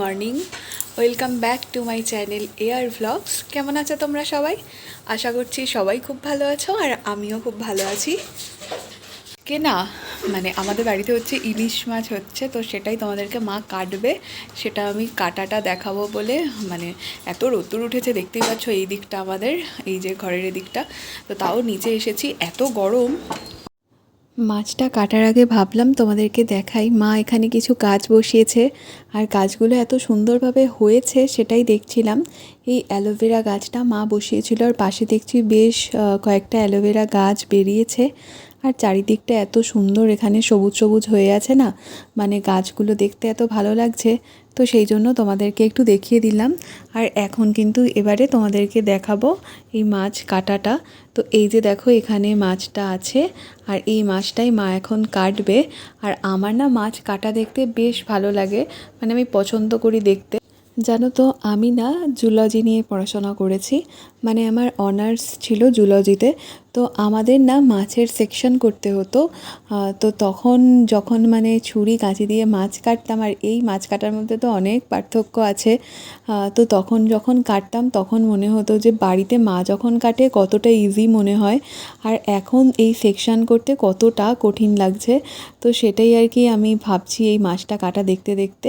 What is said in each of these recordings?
Morning. Welcome back to my channel air vlogs কেমন আছো তোমরা সবাই? আশা করছি সবাই খুব ভালো আছো আর আমিও খুব ভালো আছি। কে না মানে আমাদের বাড়িতে হচ্ছে ইলিশ মাছ হচ্ছে, তো সেটাই তোমাদেরকে মা কাটবে। সেটা আমি কাটাটা দেখাবো বলে মানে এত রোদ্দুর উঠেছে, দেখতেই পাচ্ছ এই দিকটা আমাদের, এই যে ঘরের এদিকটা। তো তাও নিচে এসেছি, এত গরম। মাছটা কাটার আগে ভাবলাম তোমাদেরকে দেখাই। মা এখানে কিছু গাছ বসিয়েছে আর গাছগুলো এত সুন্দরভাবে হয়েছে সেটাই দেখছিলাম। এই অ্যালোভেরা গাছটা মা বসিয়েছিল আর পাশে দেখছি বেশ কয়েকটা অ্যালোভেরা গাছ বেরিয়েছে। আর চারিদিকটা এত সুন্দর এখানে সবুজ সবুজ হয়ে আছে না? মানে গাছগুলো দেখতে এত ভালো লাগছে। তো সেই জন্য তোমাদেরকে একটু দেখিয়ে দিলাম। আর এখন কিন্তু এবারে তোমাদেরকে দেখাবো এই মাছ কাটাটা। তো এই যে দেখো এখানে মাছটা আছে, আর এই মাছটাই মা এখন কাটবে। আর আমার না মাছ কাটা দেখতে বেশ ভালো লাগে মানে আমি পছন্দ করি দেখতে। জানো তো, আমি না জুলজি নিয়ে পড়াশোনা করেছি মানে আমার অনার্স ছিল জুলজিতে। তো আমাদের না মাছের সেকশন করতে হতো। তো তখন যখন মানে ছুরি কাঁচি দিয়ে মাছ কাটতাম, আর এই মাছ কাটার মধ্যে তো অনেক পার্থক্য আছে তো তখন যখন কাটতাম, তখন মনে হতো যে বাড়িতে মা যখন কাটে, কতটা ইজি মনে হয়। আর এখন এই সেকশন করতে কতটা কঠিন লাগছে, তো সেটাই আর কি আমি ভাবছি এই মাছটা কাটা দেখতে দেখতে।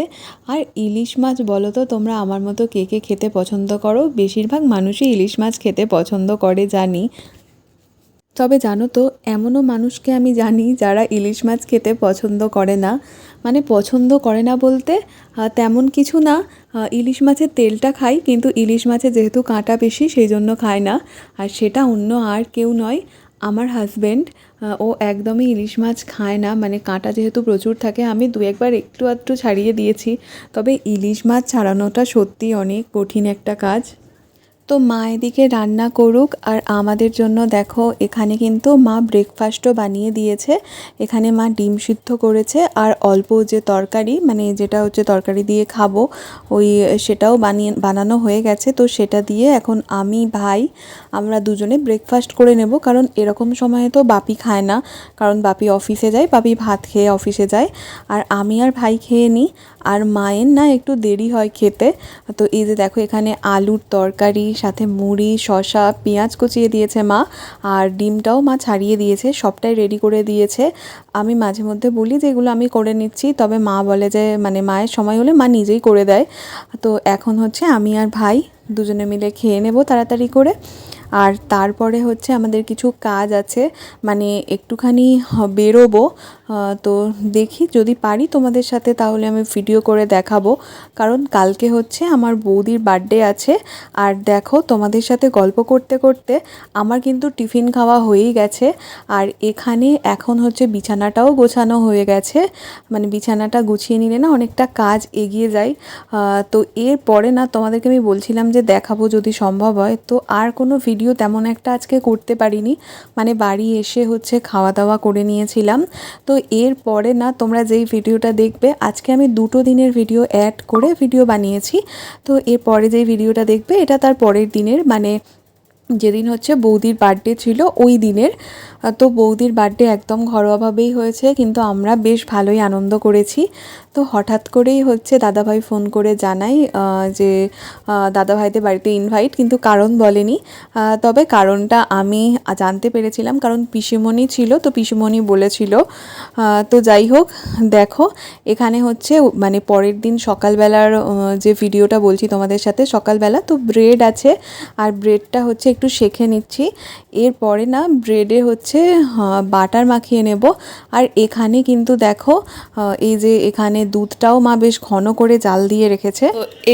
আর ইলিশ মাছ বলো তো, তোমরা আমার মতো কে কে খেতে পছন্দ করো? বেশিরভাগ মানুষই ইলিশ মাছ খেতে পছন্দ করে, জানি। তবে জানো তো, এমনও মানুষকে আমি জানি যারা ইলিশ মাছ খেতে পছন্দ করে না। মানে পছন্দ করে না বলতে তেমন কিছু না। ইলিশ মাছের তেলটা খাই, কিন্তু ইলিশ মাছে যেহেতু কাঁটা বেশি সেই জন্য খায় না। আর সেটা অন্য আর কেউ নয়, আমার হাজব্যান্ড ও একদমই ইলিশ মাছ খায় না। মানে কাঁটা যেহেতু প্রচুর থাকে, আমি দু একবার একটু আধটু ছাড়িয়ে দিয়েছি। তবে ইলিশ মাছ ছাড়ানোটা সত্যি অনেক কঠিন একটা কাজ। তো মা এদিকে রান্না করুক আর আমাদের জন্য দেখো, এখানে কিন্তু মা ব্রেকফাস্টও বানিয়ে দিয়েছে। এখানে মা ডিম সিদ্ধ করেছে আর অল্প যে তরকারি মানে যেটা হচ্ছে তরকারি দিয়ে খাব, ওই সেটাও বানিয়ে, বানানো হয়ে গেছে। তো সেটা দিয়ে এখন আমি, ভাই, আমরা দুজনে ব্রেকফাস্ট করে নেব। কারণ এরকম সময়ে তো বাপি খায় না। কারণ বাপি অফিসে যায়, বাপি ভাত খেয়ে অফিসে যায়। আর আমি আর ভাই খেয়ে নিই। আর মায়ের না একটু দেরি হয় খেতে। তো এই যে দেখো, এখানে আলুর তরকারি সাথে মুড়ি শশা পেঁয়াজ কুচিয়ে দিয়েছে মা আর ডিমটাও মা ছাড়িয়ে দিয়েছে, সবটাই রেডি করে দিয়েছে। আমি মাঝে মধ্যে বলি যে এগুলো আমি করে নিচ্ছি, তবে মা বলে যে মানে মায়ের সময় হলে মা নিজেই করে দেয়। তো এখন হচ্ছে আমি আর ভাই দুজনে মিলে খেয়ে নেব তাড়াতাড়ি করে। আর তারপরে হচ্ছে আমাদের কিছু কাজ আছে মানে একটুখানি বেরোবো তো দেখি যদি পারি তোমাদের সাথে তাহলে আমি ভিডিও করে দেখাবো। কারণ কালকে হচ্ছে আমার বৌদির বার্থডে আছে, আর দেখো তোমাদের সাথে গল্প করতে করতে আমার কিন্তু টিফিন খাওয়া হয়েই গেছে, আর এখানে এখন হচ্ছে বিছানাটাও গোছানো হয়ে গেছে মানে বিছানাটা গুছিয়ে নিলে না অনেকটা কাজ এগিয়ে যায়। তো এর পরে না তোমাদেরকে আমি বলছিলাম যে দেখাবো যদি সম্ভব হয়, তো আর কোনো ভিডিও তেমন একটা আজকে করতে পারিনি। মানে বাড়ি এসে হচ্ছে খাওয়া দাওয়া করে নিয়েছিলাম। তো এর পরে না তোমরা যেই ভিডিওটা দেখবে, আজকে আমি দুটো দিনের ভিডিও অ্যাড করে ভিডিও বানিয়েছি। তো এর পরে যেই ভিডিওটা দেখবে, এটা তার পরের দিনের। মানে যেদিন হচ্ছে বৌদির বার্থডে ছিল, ওই দিনের। তো বৌদির বার্থডে একদম ঘরোয়াভাবেই হয়েছে, কিন্তু আমরা বেশ ভালোই আনন্দ করেছি। তো হঠাৎ করেই হচ্ছে দাদাভাই ফোন করে জানাই যে দাদাভাইদের বাড়িতে ইনভাইট কিন্তু কারণ বলেনি। তবে কারণটা আমি জানতে পেরেছিলাম, কারণ পিসিমণি ছিল, তো পিসিমণি বলেছিল। তো যাই হোক, দেখো, এখানে হচ্ছে মানে পরের দিন সকালবেলার যে ভিডিওটা বলছি তোমাদের সাথে, সকালবেলা তো ব্রেড আছে, আর ব্রেডটা হচ্ছে একটু শেখে নিচ্ছি। এরপরে না ব্রেডে হচ্ছে বাটার মাখিয়ে নেব। আর এখানে কিন্তু দেখো এই যে এখানে দুধটাও মা বেশ ঘন করে জাল দিয়ে রেখেছে।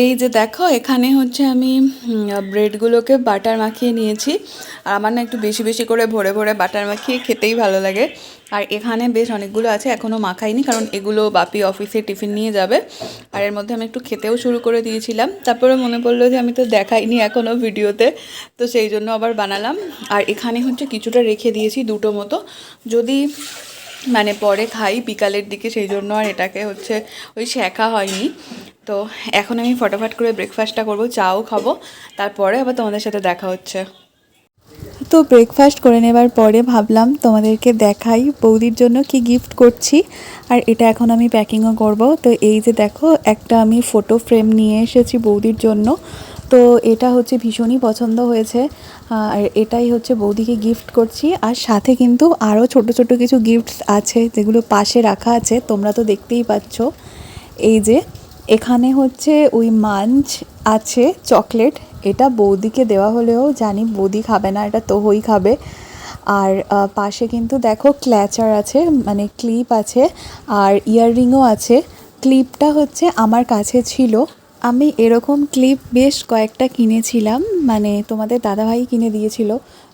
এই যে দেখো, এখানে হচ্ছে আমি ব্রেডগুলোকে বাটার মাখিয়ে নিয়েছি। আর আমার না একটু বেশি বেশি করে ভরে ভরে বাটার মাখিয়ে খেতেই ভালো লাগে। আর এখানে বেশ অনেকগুলো আছে এখনও মাখাইনি কারণ এগুলো বাপি অফিসে টিফিন নিয়ে যাবে। আর এর মধ্যে আমি একটু খেতেও শুরু করে দিয়েছিলাম। তারপরে মনে পড়ল যে আমি তো দেখাইনি এখনও ভিডিওতে, তো সেই জন্য আবার বানালাম। আর এখানে হচ্ছে কিছুটা রেখে দিয়েছি দুটো মতো। যদি মানে পরে খাই বিকালের দিকে, সেই জন্য আর এটাকে হচ্ছে ওই শেখা হয়নি। তো এখন আমি ফটাফট করে ব্রেকফাস্টটা করব, চাও খাব, তারপরে আবার তোমাদের সাথে দেখা হচ্ছে। তো ব্রেকফাস্ট করে নেবার পরে ভাবলাম তোমাদেরকে দেখাই বৌদির জন্য কি গিফট করছি। আর এটা এখন আমি প্যাকিংও করব। তো এই যে দেখো, একটা আমি ফটো ফ্রেম নিয়ে এসেছি বৌদির জন্য। তো এটা হচ্ছে ভীষণই পছন্দ হয়েছে। আর এটাই হচ্ছে বৌদিকে গিফট করছি। আর সাথে কিন্তু আরও ছোট ছোট কিছু গিফটস আছে, যেগুলো পাশে রাখা আছে। তোমরা তো দেখতেই পাচ্ছ। এই যে, এখানে হচ্ছে ওই মাঞ্চ আছে, চকলেট। এটা বৌদিকে দেওয়া হলেও জানি বৌদি খাবে না, এটা তোহই খাবে। আর পাশে কিন্তু দেখো ক্ল্যাচার আছে মানে ক্লিপ আছে, আর ইয়াররিংও আছে। ক্লিপটা হচ্ছে আমার কাছে ছিল। আমি এরকম ক্লিপ বেশ কয়েকটা কিনেছিলাম মানে তোমাদের দাদাভাই কিনে দিয়েছিল।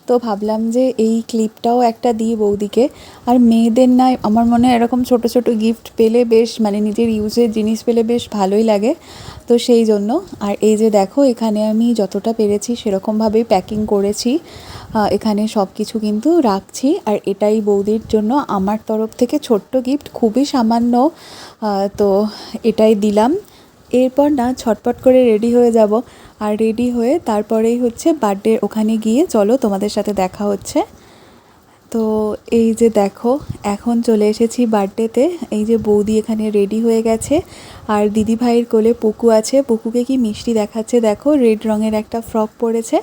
তো ভাবলাম যে এই ক্লিপটাও একটা দিই বৌদিকে। আর মেয়েদের না, আমার মনে হয় এরকম ছোট ছোট গিফট পেলে বেশ মানে নিজের ইউজের জিনিস পেলে বেশ ভালোই লাগে। তো সেই জন্য, আর এই যে দেখো, এখানে আমি যতটা পেরেছি সেরকমভাবেই প্যাকিং করেছি। এখানে সব কিছু কিন্তু রাখছি। আর এটাই বৌদির জন্য আমার তরফ থেকে ছোট্ট গিফট খুবই সামান্য। তো এটাই দিলাম। এরপর না, ছটপট করে রেডি হয়ে যাব। আর রেডি হয়ে তারপরেই হচ্ছে বার্থডে ওখানে গিয়ে চলো তোমাদের সাথে দেখা হচ্ছে। তো এই যে দেখো, এখন চলে এসেছি বার্থডেতে এই যে বৌদি এখানে রেডি হয়ে গেছে। আর দিদি ভাইয়ের কোলে পুকু আছে। পুকুকে কি মিষ্টি দেখাচ্ছে দেখো রেড রঙের একটা ফ্রক পরেছে।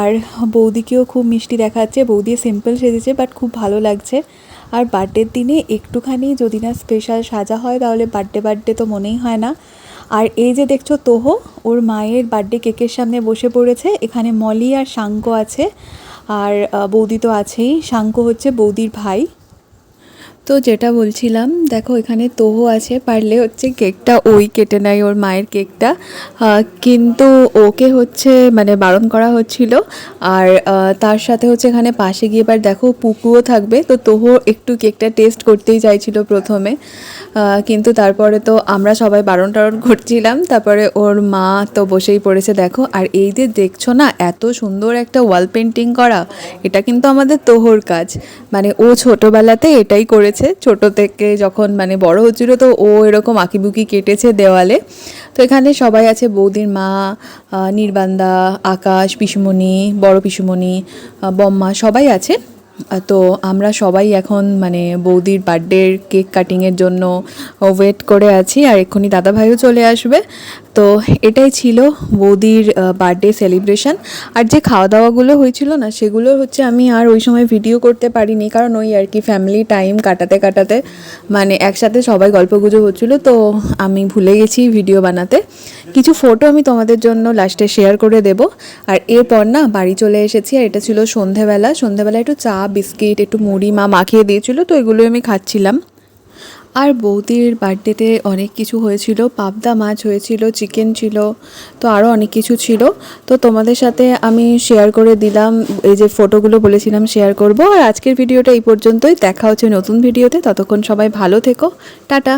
আর বৌদিকেও খুব মিষ্টি দেখাচ্ছে। বৌদি সিম্পল সেজেছে বাট খুব ভালো লাগছে। আর বার্থডের দিনে একটুখানি যদি না স্পেশাল সাজা হয়, তাহলে বার্থডে বার্থডে তো মনেই হয় না। আর এই যে দেখছ তোহ, ওর মায়ের বার্থডে কেকের সামনে বসে পড়েছে। এখানে মলি আর শাঙ্ক আছে। আর বৌদি তো আছেই। শাঙ্ক হচ্ছে বৌদির ভাই। তো যেটা বলছিলাম, দেখো এখানে তোহো আছে, পারলে হচ্ছে কেকটা ওই কেটে নেয় ওর মায়ের কেকটা। কিন্তু ওকে হচ্ছে মানে বারণ করা হচ্ছিল, আর তার সাথে হচ্ছে এখানে পাশে গিয়ে এবার দেখো পুকুও থাকবে। তো তোহো একটু কেকটা টেস্ট করতেই চাইছিল প্রথমে। কিন্তু তারপরে তো আমরা সবাই বারণ টারণ করছিলাম, তারপরে ওর মা তো বসেই পড়েছে, দেখো। আর এই যে দেখছ না, এত সুন্দর একটা ওয়াল পেন্টিং করা, এটা কিন্তু আমাদের তোহর কাজ। মানে ও ছোটোবেলাতে এটাই করেছে ছোট থেকে যখন মানে বড় হচ্ছিল তো ও এরকম আঁকিবুকি কেটেছে দেওয়ালে। তো এখানে সবাই আছে, বৌদির মা নির্বান্দা আকাশ, পিসুমণি, বড় পিসুমণি বম্মা সবাই আছে। তো আমরা সবাই এখন মানে বৌদির বার্থডের কেক কাটিংয়ের জন্য ওয়েট করে আছি আর এক্ষুনি দাদা ভাইও চলে আসবে। তো এটাই ছিল বৌদির বার্থডে সেলিব্রেশন আর যে খাওয়া দাওয়াগুলো হয়েছিল না, সেগুলো হচ্ছে আমি আর ওই সময় ভিডিও করতে পারিনি, কারণ ওই আর কি ফ্যামিলি টাইম কাটাতে কাটাতে মানে একসাথে সবাই গল্পগুজব হচ্ছিল, তো আমি ভুলে গেছি ভিডিও বানাতে। কিছু ফটো আমি তোমাদের জন্য লাস্টে শেয়ার করে দেব। আর এরপর না বাড়ি চলে এসেছি, আর এটা ছিল সন্ধেবেলা। সন্ধেবেলা একটু চা বিস্কিট, একটু মুড়ি মা মাখিয়ে দিয়েছিল, তো এগুলোই আমি খাচ্ছিলাম। আর বৌদির বার্থডেতে অনেক কিছু হয়েছিল, পাবদা মাছ হয়েছিল, চিকেন ছিল, তো আরও অনেক কিছু ছিল। তো তোমাদের সাথে আমি শেয়ার করে দিলাম, এই যে ফটোগুলো বলেছিলাম শেয়ার করব। আর আজকের ভিডিওটা এই পর্যন্তই, দেখা হচ্ছে নতুন ভিডিওতে, ততক্ষণ সবাই ভালো থেকো, টাটা।